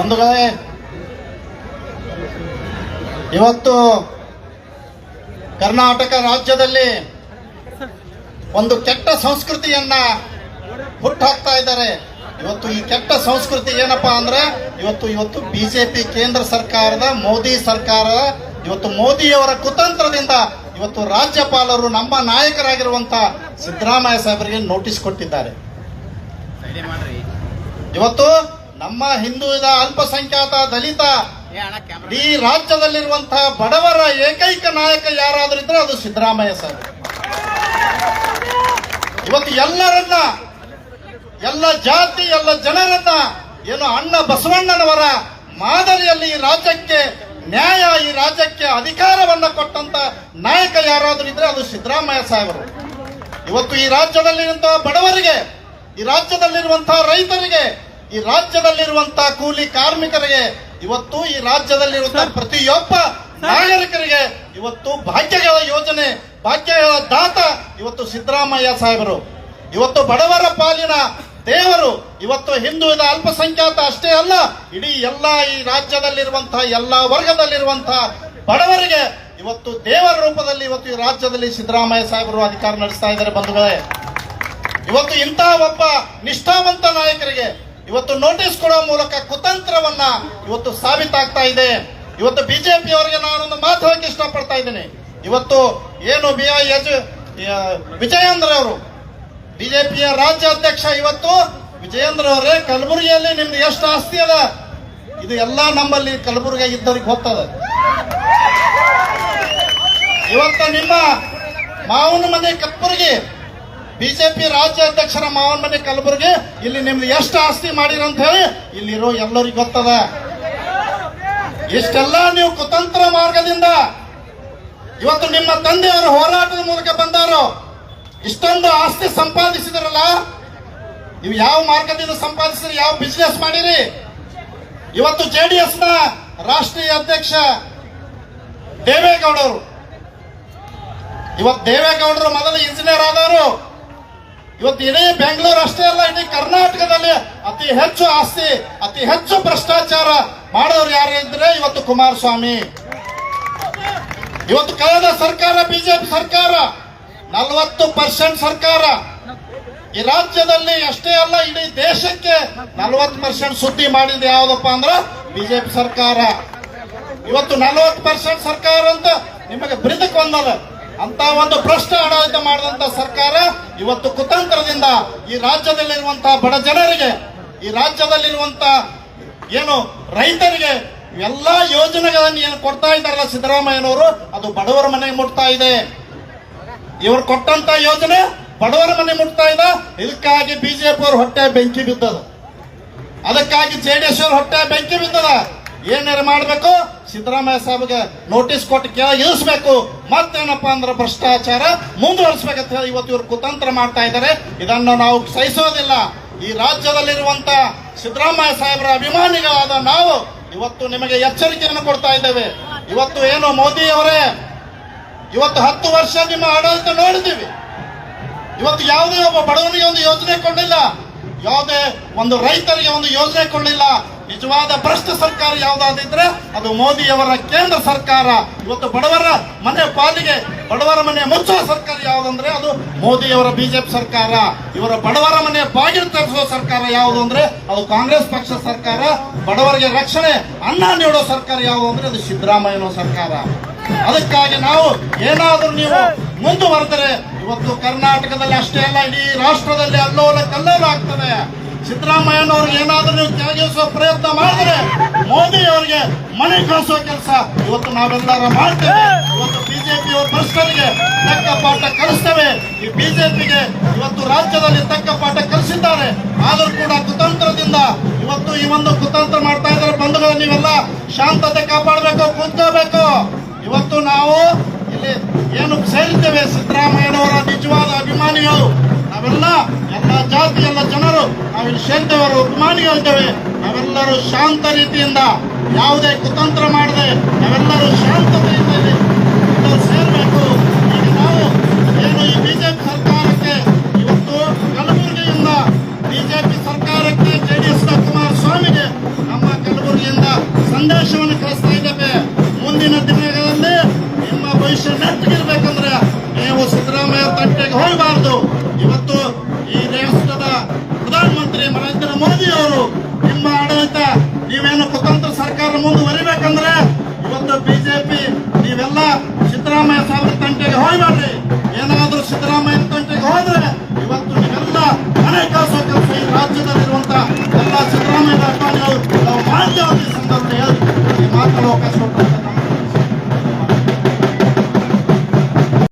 ಬಂಧುಗಳೇ ಇವತ್ತು ಕರ್ನಾಟಕ ರಾಜ್ಯದಲ್ಲಿ ಒಂದು ಕೆಟ್ಟ ಸಂಸ್ಕೃತಿಯನ್ನ ಹುಟ್ಟಾಕ್ತಾ ಇದ್ದಾರೆ. ಇವತ್ತು ಈ ಕೆಟ್ಟ ಸಂಸ್ಕೃತಿ ಏನಪ್ಪಾ ಅಂದ್ರೆ ಇವತ್ತು ಇವತ್ತು ಬಿಜೆಪಿ ಕೇಂದ್ರ ಸರ್ಕಾರದ ಮೋದಿ ಸರ್ಕಾರ ಇವತ್ತು ಮೋದಿಯವರ ಕುತಂತ್ರದಿಂದ ಇವತ್ತು ರಾಜ್ಯಪಾಲರು ನಮ್ಮ ನಾಯಕರಾಗಿರುವಂತ ಸಿದ್ದರಾಮಯ್ಯ ಸಾಹೇಬರಿಗೆ ನೋಟಿಸ್ ಕೊಟ್ಟಿದ್ದಾರೆ. ಇವತ್ತು ನಮ್ಮ ಹಿಂದುಳಿದ ಅಲ್ಪಸಂಖ್ಯಾತ ದಲಿತ ಈ ರಾಜ್ಯದಲ್ಲಿರುವಂತಹ ಬಡವರ ಏಕೈಕ ನಾಯಕ ಯಾರಾದ್ರೂ ಇದ್ರೆ ಅದು ಸಿದ್ದರಾಮಯ್ಯ ಸರ್. ಇವತ್ತು ಎಲ್ಲರನ್ನ ಎಲ್ಲ ಜಾತಿ ಎಲ್ಲ ಜನರನ್ನ ಏನು ಅಣ್ಣ ಬಸವಣ್ಣನವರ ಮಾದರಿಯಲ್ಲಿ ಈ ರಾಜ್ಯಕ್ಕೆ ನ್ಯಾಯ ಈ ರಾಜ್ಯಕ್ಕೆ ಅಧಿಕಾರವನ್ನ ಕೊಟ್ಟಂತ ನಾಯಕ ಯಾರಾದ್ರೂ ಇದ್ರೆ ಅದು ಸಿದ್ದರಾಮಯ್ಯ ಸಾಹೇಬರು. ಇವತ್ತು ಈ ರಾಜ್ಯದಲ್ಲಿರುವಂತಹ ಬಡವರಿಗೆ ಈ ರಾಜ್ಯದಲ್ಲಿರುವಂತಹ ರೈತರಿಗೆ ಈ ರಾಜ್ಯದಲ್ಲಿರುವಂತಹ ಕೂಲಿ ಕಾರ್ಮಿಕರಿಗೆ ಇವತ್ತು ಈ ರಾಜ್ಯದಲ್ಲಿರುವಂತಹ ಪ್ರತಿಯೊಬ್ಬ ನಾಗರಿಕರಿಗೆ ಇವತ್ತು ಭಾಗ್ಯಗಳ ಯೋಜನೆ ಭಾಗ್ಯಗಳ ದಾತ ಇವತ್ತು ಸಿದ್ದರಾಮಯ್ಯ ಸಾಹೇಬರು. ಇವತ್ತು ಬಡವರ ಪಾಲಿನ ದೇವರು ಇವತ್ತು ಹಿಂದುಳಿದ ಅಲ್ಪಸಂಖ್ಯಾತ ಅಷ್ಟೇ ಅಲ್ಲ ಇಡೀ ಎಲ್ಲ ಈ ರಾಜ್ಯದಲ್ಲಿರುವಂತಹ ಎಲ್ಲ ವರ್ಗದಲ್ಲಿರುವಂತಹ ಬಡವರಿಗೆ ಇವತ್ತು ದೇವರ ರೂಪದಲ್ಲಿ ಇವತ್ತು ಈ ರಾಜ್ಯದಲ್ಲಿ ಸಿದ್ದರಾಮಯ್ಯ ಸಾಹೇಬರು ಅಧಿಕಾರ ನಡೆಸ್ತಾ ಇದ್ದಾರೆ ಬಂಧುಗಳೇ. ಇವತ್ತು ಇಂತಹ ಒಬ್ಬ ನಿಷ್ಠಾವಂತ ನಾಯಕರಿಗೆ ಇವತ್ತು ನೋಟಿಸ್ ಕೊಡೋ ಮೂಲಕ ಕುತಂತ್ರವನ್ನ ಇವತ್ತು ಸಾಬೀತಾಗ್ತಾ ಇದೆ. ಇವತ್ತು ಬಿಜೆಪಿ ಅವರಿಗೆ ನಾನೊಂದು ಮಾತು ಹಾಕಿ ಇಷ್ಟಪಡ್ತಾ ಇದ್ದೀನಿ. ಇವತ್ತು ಏನು ಬಿ ಐ ವಿಜಯೇಂದ್ರ ಅವರು, ಬಿಜೆಪಿಯ ರಾಜ್ಯ ಅಧ್ಯಕ್ಷ ಇವತ್ತು, ವಿಜಯೇಂದ್ರ ಅವರೇ ಕಲಬುರಗಿಯಲ್ಲಿ ನಿಮ್ದು ಎಷ್ಟು ಆಸ್ತಿ ಅದ? ಇದು ಎಲ್ಲಾ ನಮ್ಮಲ್ಲಿ ಕಲಬುರಗಿ ಇದ್ದವ್ರಿಗೆ ಗೊತ್ತದ. ಇವತ್ತು ನಿಮ್ಮ ಮಾವನ ಮನೆ ಕಲಬುರಗಿ ಬಿಜೆಪಿ ರಾಜ್ಯಾಧ್ಯಕ್ಷರ ಮಾವನ ಮನೆ ಕಲಬುರಗಿ, ಇಲ್ಲಿ ನಿಮ್ದು ಎಷ್ಟು ಆಸ್ತಿ ಮಾಡಿರ ಅಂತ ಹೇಳಿ ಇಲ್ಲಿರೋ ಎಲ್ಲರಿಗೂ ಗೊತ್ತದ. ಇಷ್ಟೆಲ್ಲ ನೀವು ಕುತಂತ್ರ ಮಾರ್ಗದಿಂದ ಇವತ್ತು ನಿಮ್ಮ ತಂದೆಯವರು ಹೋರಾಟದ ಮೂಲಕ ಬಂದಾರು, ಇಷ್ಟೊಂದು ಆಸ್ತಿ ಸಂಪಾದಿಸಿದ್ರಲ್ಲ, ನೀವು ಯಾವ ಮಾರ್ಗದಿಂದ ಸಂಪಾದಿಸಿದ್ರಿ, ಯಾವ ಬಿಸ್ನೆಸ್ ಮಾಡಿರಿ? ಇವತ್ತು ಜೆ ಡಿ ಎಸ್ನ ರಾಷ್ಟ್ರೀಯ ಅಧ್ಯಕ್ಷ ದೇವೇಗೌಡರು, ಇವತ್ತು ದೇವೇಗೌಡರು ಮೊದಲು ಇಂಜಿನಿಯರ್ ಆದವರು ಇವತ್ತು ಇಡೀ ಬೆಂಗಳೂರು ಅಷ್ಟೇ ಅಲ್ಲ, ಇಡೀ ಕರ್ನಾಟಕದಲ್ಲಿ ಅತಿ ಹೆಚ್ಚು ಆಸ್ತಿ, ಅತಿ ಹೆಚ್ಚು ಭ್ರಷ್ಟಾಚಾರ ಮಾಡೋರು ಯಾರು ಇದ್ರೆ ಇವತ್ತು ಕುಮಾರಸ್ವಾಮಿ. ಇವತ್ತು ಕಳೆದ ಸರ್ಕಾರ, ಬಿಜೆಪಿ ಸರ್ಕಾರ, ನಲವತ್ತು ಪರ್ಸೆಂಟ್ ಸರ್ಕಾರ. ಈ ರಾಜ್ಯದಲ್ಲಿ ಅಷ್ಟೇ ಅಲ್ಲ, ಇಡೀ ದೇಶಕ್ಕೆ ನಲವತ್ತು ಪರ್ಸೆಂಟ್ ಸುದ್ದಿ ಮಾಡಿದ ಯಾವ್ದಪ್ಪ ಅಂದ್ರೆ ಬಿಜೆಪಿ ಸರ್ಕಾರ. ಇವತ್ತು ನಲವತ್ತು ಪರ್ಸೆಂಟ್ ಸರ್ಕಾರ ಅಂತ ನಿಮಗೆ ಬ್ರಿದಕ್ ಒಂದಲ್ಲ ಅಂತ ಒಂದು ಭ್ರಷ್ಟ ಆಡಳಿತ ಮಾಡಿದಂತ ಸರ್ಕಾರ ಇವತ್ತು ಕುತಂತ್ರದಿಂದ ಈ ರಾಜ್ಯದಲ್ಲಿರುವಂತಹ ಬಡ ಜನರಿಗೆ, ಈ ರಾಜ್ಯದಲ್ಲಿರುವಂತಹ ಏನು ರೈತರಿಗೆ ಎಲ್ಲಾ ಯೋಜನೆಗಳನ್ನು ಏನು ಕೊಡ್ತಾ ಇದ್ದಾರಲ್ಲ ಸಿದ್ದರಾಮಯ್ಯನವರು, ಅದು ಬಡವರ ಮನೆ ಮುಟ್ತಾ ಇದೆ. ಇವರು ಕೊಟ್ಟಂತ ಯೋಜನೆ ಬಡವರ ಮನೆ ಮುಟ್ತಾ ಇದೆ. ಇದಕ್ಕಾಗಿ ಬಿಜೆಪಿ ಅವ್ರ ಹೊಟ್ಟೆ ಬೆಂಕಿ ಬಿದ್ದದು. ಅದಕ್ಕಾಗಿ ಜೆಡಿಎಸ್ ಅವರು ಹೊಟ್ಟೆ ಬೆಂಕಿ ಬಿದ್ದದ. ಏನಾರು ಮಾಡಬೇಕು? ಸಿದ್ದರಾಮಯ್ಯ ಸಾಹೇಬ್ಗೆ ನೋಟಿಸ್ ಕೊಟ್ಟು ಕೆಳಗೆ ಇಳಿಸ್ಬೇಕು ಮತ್ತೇನಪ್ಪ ಅಂದ್ರೆ ಭ್ರಷ್ಟಾಚಾರ ಮುಂದುವರಿಸಬೇಕಂತ ಹೇಳಿ ಇವತ್ತು ಇವರು ಕುತಂತ್ರ ಮಾಡ್ತಾ ಇದ್ದಾರೆ. ಇದನ್ನು ನಾವು ಸಹಿಸೋದಿಲ್ಲ. ಈ ರಾಜ್ಯದಲ್ಲಿರುವಂತ ಸಿದ್ದರಾಮಯ್ಯ ಸಾಹೇಬರ ಅಭಿಮಾನಿಗಳಾದ ನಾವು ಇವತ್ತು ನಿಮಗೆ ಎಚ್ಚರಿಕೆಯನ್ನು ಕೊಡ್ತಾ ಇದ್ದೇವೆ. ಇವತ್ತು ಏನು ಮೋದಿ ಅವರೇ, ಇವತ್ತು ಹತ್ತು ವರ್ಷ ನಿಮ್ಮ ಆಡಳಿತ ನೋಡಿದ್ದೀವಿ. ಇವತ್ತು ಯಾವುದೇ ಒಬ್ಬ ಬಡವನಿಗೆ ಒಂದು ಯೋಜನೆ ಕೊಡಲಿಲ್ಲ. ಯಾವುದೇ ಒಂದು ರೈತರಿಗೆ ಒಂದು ಯೋಜನೆ ಕೊಂಡಿಲ್ಲ ನಿಜವಾದ ಭ್ರಷ್ಟ ಸರ್ಕಾರ ಯಾವುದಾದಿದ್ರೆ ಅದು ಮೋದಿಯವರ ಕೇಂದ್ರ ಸರ್ಕಾರ. ಇವತ್ತು ಬಡವರ ಮನೆ ಪಾಲಿಗೆ, ಬಡವರ ಮನೆ ಮುಚ್ಚುವ ಸರ್ಕಾರ ಯಾವುದಂದ್ರೆ ಅದು ಮೋದಿಯವರ ಬಿಜೆಪಿ ಸರ್ಕಾರ. ಇವರ ಬಡವರ ಮನೆ ಬಾಗಿಲು ತರಿಸುವ ಸರ್ಕಾರ ಯಾವುದು ಅಂದ್ರೆ ಅದು ಕಾಂಗ್ರೆಸ್ ಪಕ್ಷ ಸರ್ಕಾರ. ಬಡವರಿಗೆ ರಕ್ಷಣೆ, ಅನ್ನ ನೀಡೋ ಸರ್ಕಾರ ಯಾವುದು ಅಂದ್ರೆ ಅದು ಸಿದ್ದರಾಮಯ್ಯನ ಸರ್ಕಾರ. ಅದಕ್ಕಾಗಿ ನಾವು ಏನಾದರೂ ನೀವು ಮುಂದುವರೆದರೆ, ಇವತ್ತು ಕರ್ನಾಟಕದಲ್ಲಿ ಅಷ್ಟೇ ಅಲ್ಲ, ಇಡೀ ರಾಷ್ಟ್ರದಲ್ಲಿ ಅಲ್ಲೋಲ ಕಲ್ಲೋಲ ಆಗ್ತದೆ ಸಿದ್ದರಾಮಯ್ಯನವ್ರಿಗೆ ಏನಾದರೂ ನೀವು ತ್ಯಾಗಿಸುವ ಪ್ರಯತ್ನ ಮಾಡಿದ್ರೆ ಮೋದಿ ಅವರಿಗೆ ಮನೆ ಕಳಿಸೋ ಕೆಲಸ. ಇವತ್ತು ನಾವೆಲ್ಲರ ಮಾಡ್ತೇವೆ. ಇವತ್ತು ಬಿಜೆಪಿ ಭ್ರಷ್ಟರಿಗೆ ತಕ್ಕ ಪಾಠ ಕಲಿಸ್ತೇವೆ. ಈ ಬಿಜೆಪಿಗೆ ಇವತ್ತು ರಾಜ್ಯದಲ್ಲಿ ತಕ್ಕ ಪಾಠ ಕಲಿಸಿದ್ದಾರೆ. ಆದರೂ ಕೂಡ ಕುತಂತ್ರದಿಂದ ಇವತ್ತು ಈ ಒಂದು ಕುತಂತ್ರ ಮಾಡ್ತಾ ಇದ್ದಾರೆ ಬಂಧುಗಳು ನೀವೆಲ್ಲ ಶಾಂತತೆ ಕಾಪಾಡಬೇಕು ಕುಂತಬೇಕು ಇವತ್ತು ನಾವು ಇಲ್ಲಿ ಏನು ಸೇರಿದ್ದೇವೆ ಸಿದ್ದರಾಮಯ್ಯನವರ ನಿಜವಾದ ಅಭಿಮಾನಿಗಳು. ನಾವೆಲ್ಲ ಎಲ್ಲ ಜಾತಿ, ಎಲ್ಲ ಜನರು ನಾವಿಲ್ಲಿ ಸೇರ್ತೇವರು ಹೇಳ್ತೇವೆ ನಾವೆಲ್ಲರೂ ಶಾಂತ ರೀತಿಯಿಂದ ಯಾವುದೇ ಕುತಂತ್ರ ಮಾಡದೆ ನಾವೆಲ್ಲರೂ ಶಾಂತತೆಯಿಂದ ಸೇರಬೇಕು. ನೀವೇನು ಕುತಂತ್ರ ಸರ್ಕಾರ ಮುಂದುವರಿಬೇಕಂದ್ರೆ ಇವತ್ತು ಬಿಜೆಪಿ, ನೀವೆಲ್ಲ ಸಿದ್ದರಾಮಯ್ಯ ಸಾವಿರ ತಂಟೆಗೆ ಹೋಗ್ಬೇಡ್ರಿ. ಏನಾದ್ರೂ ಸಿದ್ದರಾಮಯ್ಯ ತಂಟೆಗೆ ಹೋದ್ರೆ ಇವತ್ತು ನೀವೆಲ್ಲ